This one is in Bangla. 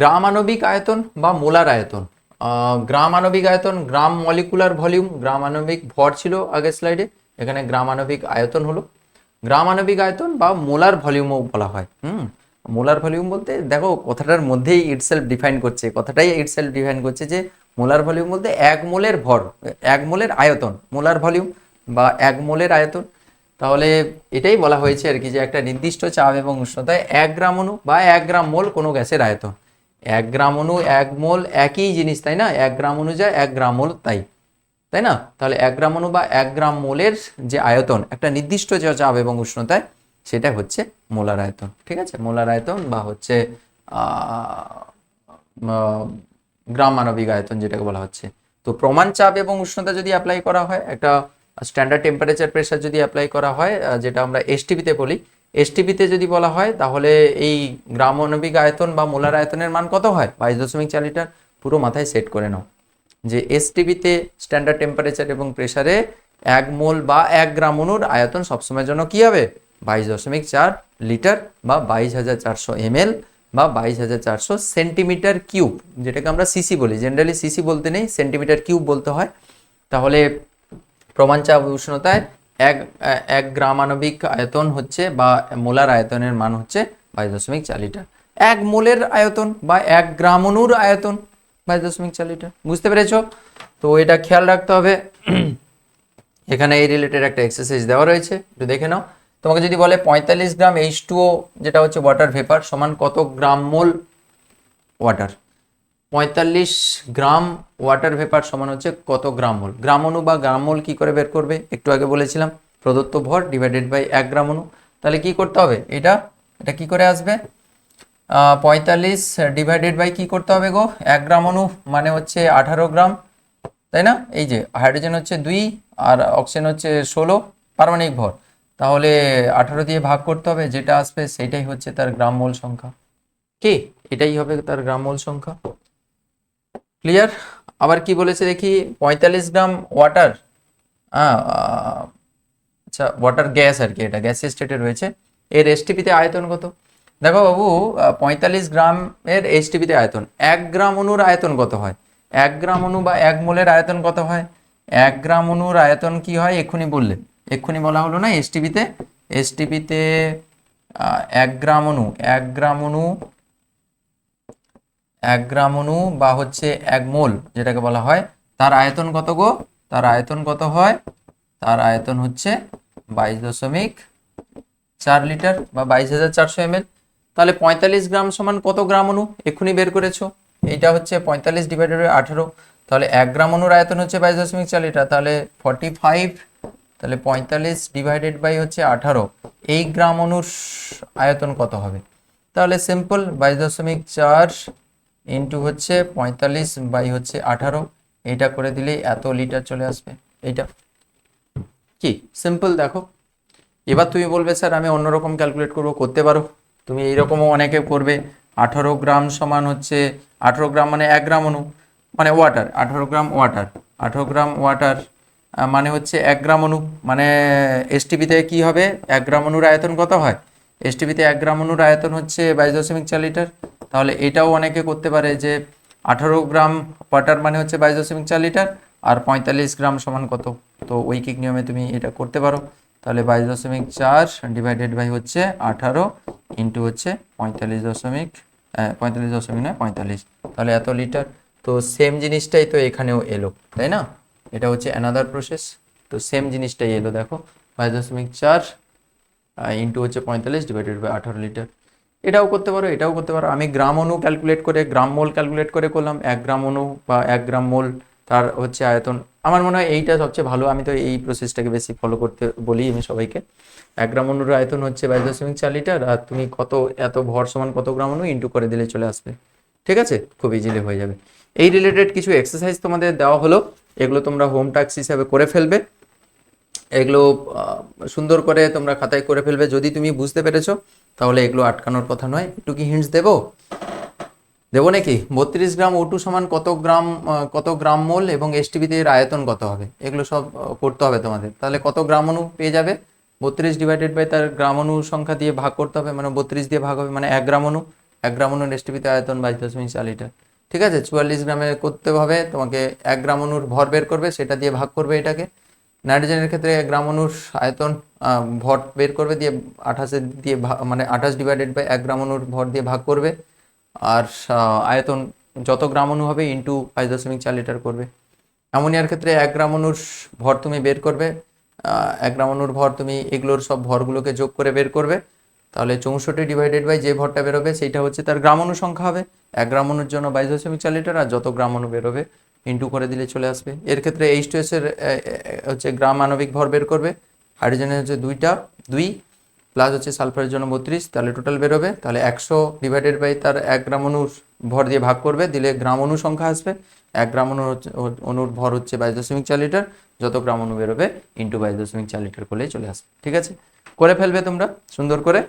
গ্রাম আণবিক আয়তন বা মোলার আয়তন? আহ, গ্রাম আণবিক আয়তন গ্রাম মলিকুলার ভলিউম গ্রাম আণবিক ভর ছিল আগের স্লাইডে এখানে গ্রাম আণবিক আয়তন হলো। গ্রাম আণবিক আয়তন বা মোলার ভলিউমও বলা হয় হুম? মোলার ভলিউম বলতে দেখো কথাটার মধ্যেই ইটসেলফ ডিফাইন করছে কথাটাই ইটসেলফ ডিফাইন করছে যে মোলার ভলিউম বলতে এক মোলের ভর এক মোলের আয়তন মোলার ভলিউম বা এক মোলের আয়তন। তাহলে এটাই বলা হয়েছে আর কি যে একটা নির্দিষ্ট চাপ এবং উষ্ণতায় এক গ্রাম অণু বা এক গ্রাম মোল কোনো গ্যাসের আয়তন। এক গ্রাম অনু, এক মোল, একই জিনিস, তাই না? এক গ্রাম অনুযায়ী এক গ্রাম মোল, তাই। তাই না? তাহলে এক গ্রাম অনু বা এক গ্রাম মোলের যে আয়তন, একটা নির্দিষ্ট যে চাপ এবং উষ্ণতায় সেটা হচ্ছে মোলার আয়তন, ঠিক আছে? মোলার আয়তন বা হচ্ছে গ্রাম মানবিক আয়তন, যেটাকে বলা হচ্ছে। তো প্রমাণ চাপ এবং উষ্ণতা যদি অ্যাপ্লাই করা হয়, একটা স্ট্যান্ডার্ড টেম্পারেচার প্রেশার যদি অ্যাপ্লাই করা হয় যেটা আমরা এসটিপিতে বলি এসটিপিতে যদি বলা হয়, তাহলে এই গ্রাম মানবিক আয়তন বা মোলার আয়তনের মান কত হয়? বাইশ দশমিক চার লিটার। পুরো মাথায় সেট করে নাও। যে এসটিপিতে স্ট্যান্ডার্ড টেম্পারেচার এবং প্রেসারে এক মোল বা এক গ্রাম অণুর আয়তন সবসময়ের জন্য কী হবে? বাইশ দশমিক চার লিটার বা বাইশ হাজার চারশো এমএল বা বাইশ হাজার চারশো সেন্টিমিটার কিউব, যেটাকে আমরা সিসি বলি। জেনারেলি সিসি বলতে নেই, সেন্টিমিটার কিউব বলতে হয়। তাহলে প্রমাণ চাপ উষ্ণতায় এক এক গ্রাম আণবিক আয়তন হচ্ছে বা মোলার আয়তনের মান হচ্ছে বাইশ দশমিক চার লিটার। এক মোলের আয়তন বা এক গ্রাম অণুর আয়তন বাইশ দশমিক চার লিটার। বুঝতে পেরেছ? তো এটা খেয়াল রাখতে হবে। এখানে এই রিলেটেড একটা এক্সারসাইজ দেওয়া রয়েছে। একটু দেখে নাও। তোমাকে যদি বলে পঁয়তাল্লিশ গ্রাম এইচ টুও যেটা হচ্ছে ওয়াটার ভেপার সমান কত গ্রাম মোল ওয়াটার পঁয়তাল্লিশ গ্রাম ওয়াটার ভেপার সমান হচ্ছে কত গ্রাম মোল? গ্রাম অণু বা গ্রাম মোল কী করে বের করবে? একটু আগে বলেছিলাম, প্রদত্ত ভর ডিভাইডেড বাই এক গ্রাম অণু। তাহলে কি করতে হবে? এটা এটা কি করে আসবে? পঁয়তাল্লিশ ডিভাইডেড বাই কি করতে হবে গো? এক গ্রাম অণু মানে হচ্ছে আঠারো গ্রাম, তাই না? এই যে হাইড্রোজেন হচ্ছে দুই আর অক্সিজেন হচ্ছে ষোলো, পারমাণবিক ভর। তাহলে আঠারো দিয়ে ভাগ করতে হবে, যেটা আসবে সেটাই হচ্ছে তার গ্রাম মোল সংখ্যা। কি? এটাই হবে তার গ্রাম মোল সংখ্যা। ক্লিয়ার আবার কি বলেছে দেখি? পঁয়তাল্লিশ গ্রাম ওয়াটার আচ্ছা ওয়াটার গ্যাস আর কি এটা গ্যাস স্টেটে রয়েছে। এর এসটিপিতে আয়তন কত? দেখো বাবু পঁয়তাল্লিশ গ্রামের এসটিপিতে আয়তন। এক গ্রাম অণুর আয়তন কত হয়? এক গ্রাম অণু বা এক মোলের আয়তন কত হয়? এক গ্রাম অণুর আয়তন কি হয়? এক্ষুনি বললে। এক্ষুনি বলা হলো না এসটিপিতে এসটিপিতে এক গ্রাম অণু এক গ্রাম অণু এক গ্রাম অণু বা হচ্ছে এক মোল, যেটাকে বলা হয়, তার আয়তন কত গো? তার আয়তন কত হয়? তার আয়তন হচ্ছে বাইশ দশমিক চার লিটার বা বাইশ হাজার চারশো এমএল। তাহলে পঁয়তাল্লিশ গ্রাম সমান কত গ্রাম অণু এক্ষুনি বের করেছ। এইটা হচ্ছে পঁয়তাল্লিশ ডিভাইডেড বাই আঠেরো। তাহলে এক গ্রাম অণুর আয়তন হচ্ছে বাইশ দশমিক চার লিটার। তাহলে ফর্টি ফাইভ তাহলে পঁয়তাল্লিশ ডিভাইডেড বাই হচ্ছে আঠারো। এই গ্রাম অণুর আয়তন কত হবে? তাহলে সিম্পল বাইশ দশমিক চার ইন্টু হচ্ছে পঁয়তাল্লিশ বাই হচ্ছে আঠারো। এইটা করে দিলেই এত লিটার চলে আসবে। এইটা। কি? সিম্পল দেখো। এবার তুমি বলবে, স্যার, আমি অন্যরকম ক্যালকুলেট করব, করতে পারো? তুমি এইরকমও অনেকে করবে। আঠারো গ্রাম সমান হচ্ছে, আঠারো গ্রাম মানে এক গ্রাম অনু মানে ওয়াটার আঠারো গ্রাম ওয়াটার আঠারো গ্রাম ওয়াটার মানে হচ্ছে এক গ্রাম অনু মানে এসটিপিতে কি হবে? এক গ্রাম অনুর আয়তন কত হয়? এসটিপিতে এক গ্রাম অনুর আয়তন হচ্ছে বাইশ দশমিক চার লিটার তাহলে এটাও অনেকে করতে পারে যে আঠারো গ্রাম ওয়াটার মানে হচ্ছে বাইশ দশমিক চার লিটার আর পঁয়তাল্লিশ গ্রাম সমান কত? তো ঐকিক নিয়মে তুমি এটা করতে পারো। তাহলে বাইশ দশমিক চার ডিভাইডেড বাই হচ্ছে আঠারো ইন্টু হচ্ছে পঁয়তাল্লিশ দশমিক পঁয়তাল্লিশ দশমিক নয়, পঁয়তাল্লিশ। তাহলে এত লিটার। তো সেম জিনিসটাই তো এখানেও এলো, তাই না? এটা হচ্ছে অ্যানাদার প্রসেস তো সেম জিনিসটাই এলো, দেখো। বাইশ দশমিক চার ইন্টু হচ্ছে পঁয়তাল্লিশ ডিভাইডেড বাই আঠারো লিটার। এটাও করতে পারো, এটাও করতে পারো। আমি গ্রাম অণু ক্যালকুলেট করে, গ্রাম মোল ক্যালকুলেট করে করলাম, এক গ্রাম অণু বা এক গ্রাম মোল তার হচ্ছে আয়তন। আমার মনে হয় এইটা সবচেয়ে ভালো, আমি তো এই প্রসেসটাকে বেশি ফলো করতে বলি আমি সবাইকে। এক গ্রাম অণুর আয়তন হচ্ছে বাইশ দশমিক চার লিটার, আর তুমি কত, এত ভর সমান কত গ্রাম অণু ইন্টু করে দিলে চলে আসবে। ঠিক আছে? খুব ইজিলি হয়ে যাবে। এই রিলেটেড কিছু এক্সারসাইজ তোমাদের দেওয়া হলো, এগুলো তোমরা হোম টাস্ক হিসাবে করে ফেলবে। এগুলো সুন্দর করে তোমরা খাতায় করে ফেলবে। যদি তুমি বুঝতে পেরেছ তাহলে এগুলো আটকানোর কথা নয়। একটু কি হিন্টস দেবো? দেবো নাকি? বত্রিশ গ্রাম ওটু সমান কত গ্রাম কত গ্রাম মোল এবং এসটিভিতে এর আয়তন কত হবে? এগুলো সব করতে হবে তোমাদের। তাহলে কত গ্রাম অণু পেয়ে যাবে? বত্রিশ ডিভাইডেড বাই তার গ্রাম অণু সংখ্যা দিয়ে ভাগ করতে হবে মানে বত্রিশ দিয়ে ভাগ হবে মানে এক গ্রাম অণু এক গ্রাম অনুর এসটিপিতে আয়তন বাইশ দশমিক চার লিটার। ঠিক আছে? চুয়াল্লিশ গ্রামে করতে হবে, তোমাকে এক গ্রাম অনুর ভর বের করবে, সেটা দিয়ে ভাগ করবে এটাকে। নাইট্রোজেনের ক্ষেত্রে গ্রাম অনুর আয়তন ভর বের করবে দিয়ে আঠাশে দিয়ে মানে আঠাশ ডিভাইডেড বাই এক গ্রাম অনুর ভর দিয়ে ভাগ করবে। আর আয়তন যত গ্রাম অনু হবে ইন্টু পাঁচ দশমিক চার লিটার করবে। অ্যামোনিয়ার ক্ষেত্রে এক গ্রাম অনুর ভর তুমি বের করবে এক গ্রাম অনুর ভর তুমি এগুলোর সব ভরগুলোকে যোগ করে বের করবে। তাহলে চৌষট্টি ডিভাইডেড বাই যে ভরটা বেরোবে, সেইটা হচ্ছে তার গ্রাম অনু সংখ্যা হবে। এক গ্রাম অনুর জন্য বাইশ দশমিক চার লিটার আর যত গ্রাম অনু বেরোবে ইন্টু করে দিলে চলে আসবে। এর ক্ষেত্রে এইচ টু এস এর আহ, আহ, হচ্ছে গ্রাম আণবিক ভর বের করবে। হাইড্রোজেনের হচ্ছে দুইটা দুই প্লাস হচ্ছে সালফারের জন্য বত্রিশ তাহলে টোটাল বেরোবে। তাহলে একশো ডিভাইডেড বাই তার এক গ্রাম অনুর ভর দিয়ে ভাগ করবে দিলে গ্রাম অনু সংখ্যা আসবে। এক গ্রাম অনুর অনুর ভর হচ্ছে বাইশ দশমিক চার লিটার যত গ্রাম অনু বেরোবে ইন্টু বাইশ দশমিক চার লিটার করলেই চলে আসবে। ঠিক আছে? করে ফেলবে তোমরা সুন্দর করে।